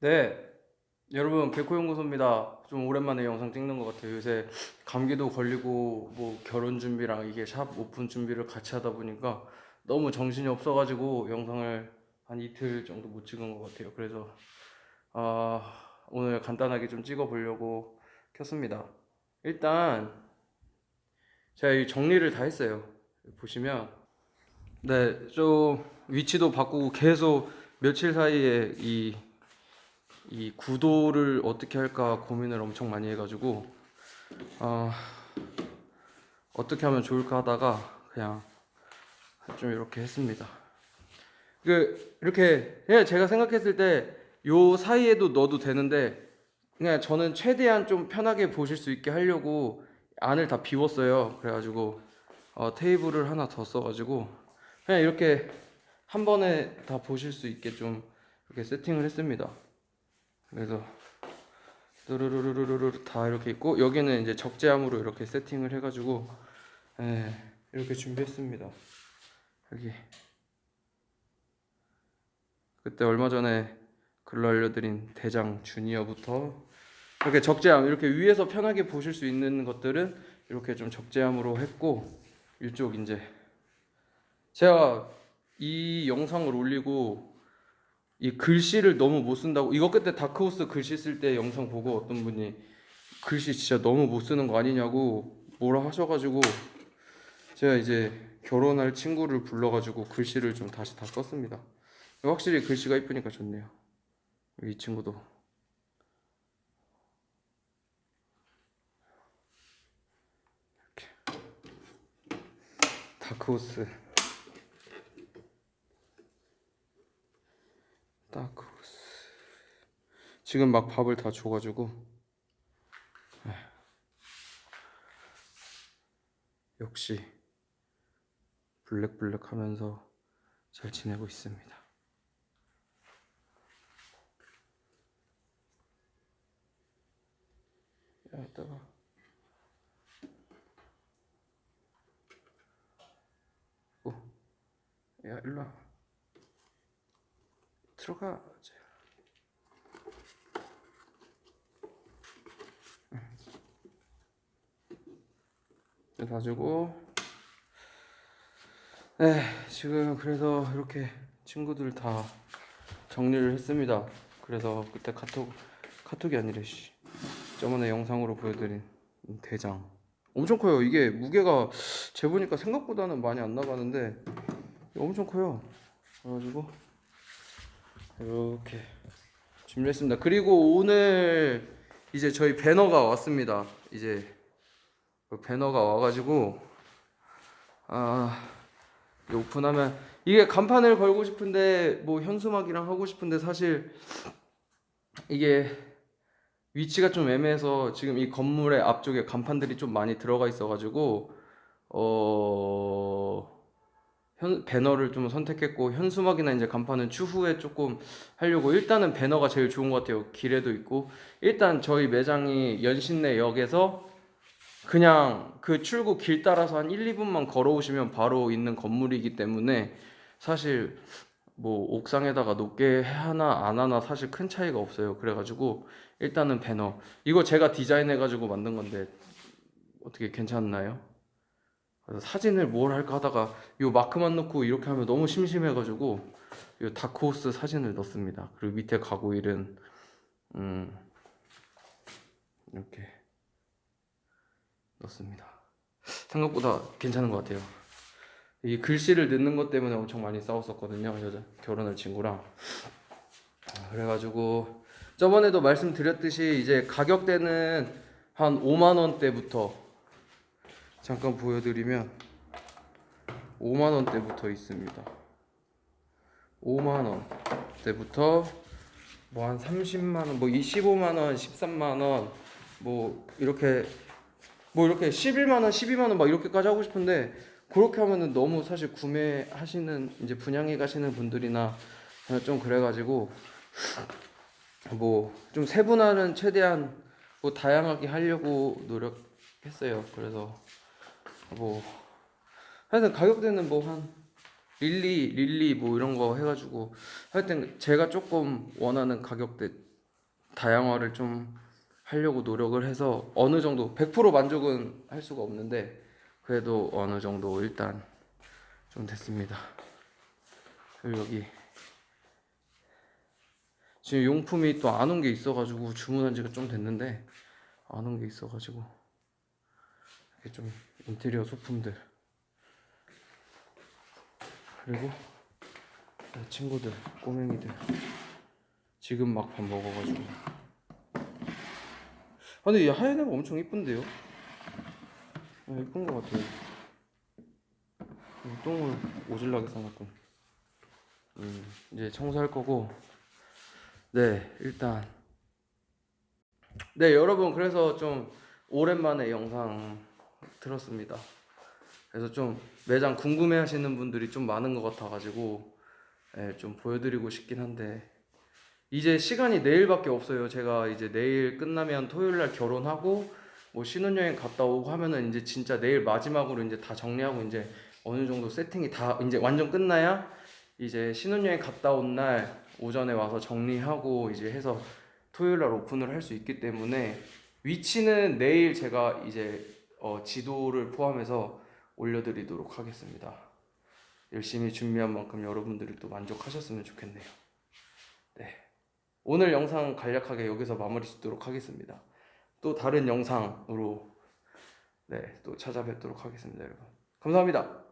네, 여러분 백호연구소입니다. 좀 오랜만에 영상 찍는 것 같아요. 요새 감기도 걸리고 뭐 결혼 준비랑 이게 샵 오픈 준비를 같이 하다 보니까 너무 정신이 없어가지고 영상을 한 이틀 정도 못 찍은 것 같아요. 그래서 아, 오늘 간단하게 좀 찍어 보려고 켰습니다. 일단 제가 이 정리를 다 했어요. 보시면 네, 좀 위치도 바꾸고 계속 며칠 사이에 이 이 구도를 어떻게 할까 고민을 엄청 많이 해가지고 아 어떻게 하면 좋을까 하다가 그냥 좀 이렇게 했습니다. 그 이렇게 제가 생각했을 때 요 사이에도 넣어도 되는데 그냥 저는 최대한 좀 편하게 보실 수 있게 하려고 안을 다 비웠어요. 그래가지고 어, 테이블을 하나 더 써가지고 그냥 이렇게 한 번에 다 보실 수 있게 좀 이렇게 세팅을 했습니다. 그래서 뚜루루루루루 다 이렇게 있고 여기는 이제 적재함으로 이렇게 세팅을 해가지고 예, 이렇게 준비했습니다. 여기 그때 얼마 전에 글로 알려드린 대장 주니어부터 이렇게 적재함 이렇게 위에서 편하게 보실 수 있는 것들은 이렇게 좀 적재함으로 했고 이쪽 이제 제가 이 영상을 올리고 이 글씨를 너무 못 쓴다고 이거 그때 다크호스 글씨 쓸 때 영상 보고 어떤 분이 글씨 진짜 너무 못 쓰는 거 아니냐고 뭐라 하셔가지고 제가 이제 결혼할 친구를 불러가지고 글씨를 좀 다시 다 썼습니다. 확실히 글씨가 이쁘니까 좋네요. 이 친구도 이렇게 다크호스 지금 막 밥을 다 줘가지고 에휴. 역시 블랙블랙 하면서 잘 지내고 있습니다. 오, 야, 일로 와. 들어가. 이제. 주고. 네, 지금 그래서 이렇게 친구들 다 정리를 했습니다. 그래서 그때 카톡 카톡이 아니래 씨. 저번에 영상으로 보여드린 대장. 엄청 커요. 이게 무게가 재보니까 생각보다는 많이 안 나가는데 엄청 커요. 그래가지고 이렇게 준비했습니다. 그리고 오늘 이제 저희 배너가 왔습니다. 이제 그 배너가 와가지고 아 오픈하면 이게 간판을 걸고 싶은데 뭐 현수막이랑 하고 싶은데 사실 이게 위치가 좀 애매해서 지금 이 건물의 앞쪽에 간판들이 좀 많이 들어가 있어가지고 어 현, 배너를 좀 선택했고 현수막이나 이제 간판은 추후에 조금 하려고 일단은 배너가 제일 좋은 것 같아요. 길에도 있고 일단 저희 매장이 연신내역에서 그냥 그 출구 길 따라서 한 1, 2분만 걸어오시면 바로 있는 건물이기 때문에 사실 뭐 옥상에다가 높게 하나 안 하나 사실 큰 차이가 없어요. 그래가지고 일단은 배너 이거 제가 디자인해가지고 만든 건데 어떻게 괜찮나요? 사진을 뭘 할까 하다가 요 마크만 넣고 이렇게 하면 너무 심심해가지고 요 다크호스 사진을 넣습니다. 그리고 밑에 가구일은 음 이렇게 넣습니다. 생각보다 괜찮은 것 같아요. 이 글씨를 넣는 것 때문에 엄청 많이 싸웠었거든요. 여자 결혼할 친구랑. 아, 그래가지고 저번에도 말씀드렸듯이 이제 가격대는 한 5만 원대부터 잠깐 보여드리면 5만 원대부터 있습니다. 5만 원대부터 뭐 한 30만 원, 뭐 25만 원, 13만 원, 뭐 이렇게 뭐 이렇게 11만 원, 12만 원 막 이렇게까지 하고 싶은데 그렇게 하면은 너무 사실 구매하시는 이제 분양해 가시는 분들이나 좀 그래가지고 뭐 좀 세분화는 최대한 뭐 다양하게 하려고 노력했어요. 그래서 뭐 하여튼 가격대는 뭐 한 릴리 릴리 뭐 이런 거 해가지고 하여튼 제가 조금 원하는 가격대 다양화를 좀 하려고 노력을 해서 어느 정도 100% 만족은 할 수가 없는데 그래도 어느 정도 일단 좀 됐습니다. 그리고 여기 지금 용품이 또 안 온 게 있어가지고 주문한 지가 좀 됐는데 안 온 게 있어가지고 이렇게 좀 인테리어 소품들 그리고 내 친구들 꼬맹이들 지금 막 밥 먹어가지고 아 근데 이 하얀 애가 엄청 이쁜데요? 아, 이쁜 것 같아요. 음, 똥을 오질나게 싸놨군 음, 이제 청소할 거고. 네 일단. 네 여러분 그래서 좀 오랜만에 영상 들었습니다. 그래서 좀 매장 궁금해 하시는 분들이 좀 많은 것 같아가지고 예, 좀 보여드리고 싶긴 한데 이제 시간이 내일밖에 없어요. 제가 이제 내일 끝나면 토요일 날 결혼하고 뭐 신혼여행 갔다 오고 하면은 이제 진짜 내일 마지막으로 이제 다 정리하고 이제 어느 정도 세팅이 다 이제 완전 끝나야 이제 신혼여행 갔다 온 날 오전에 와서 정리하고 이제 해서 토요일 날 오픈을 할 수 있기 때문에 위치는 내일 제가 이제 어, 지도를 포함해서 올려드리도록 하겠습니다. 열심히 준비한 만큼 여러분들이 또 만족하셨으면 좋겠네요. 네. 오늘 영상 간략하게 여기서 마무리 짓도록 하겠습니다. 또 다른 영상으로 네, 또 찾아뵙도록 하겠습니다, 여러분. 감사합니다.